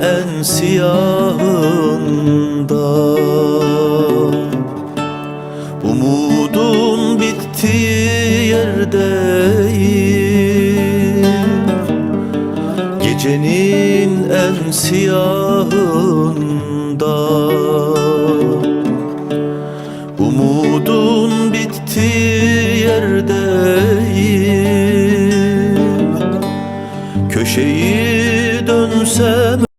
en siyahında Umudun bittiği yerdeyim. Gecenin en siyahında Umudun bittiği yerdeyim. Köşeyi closer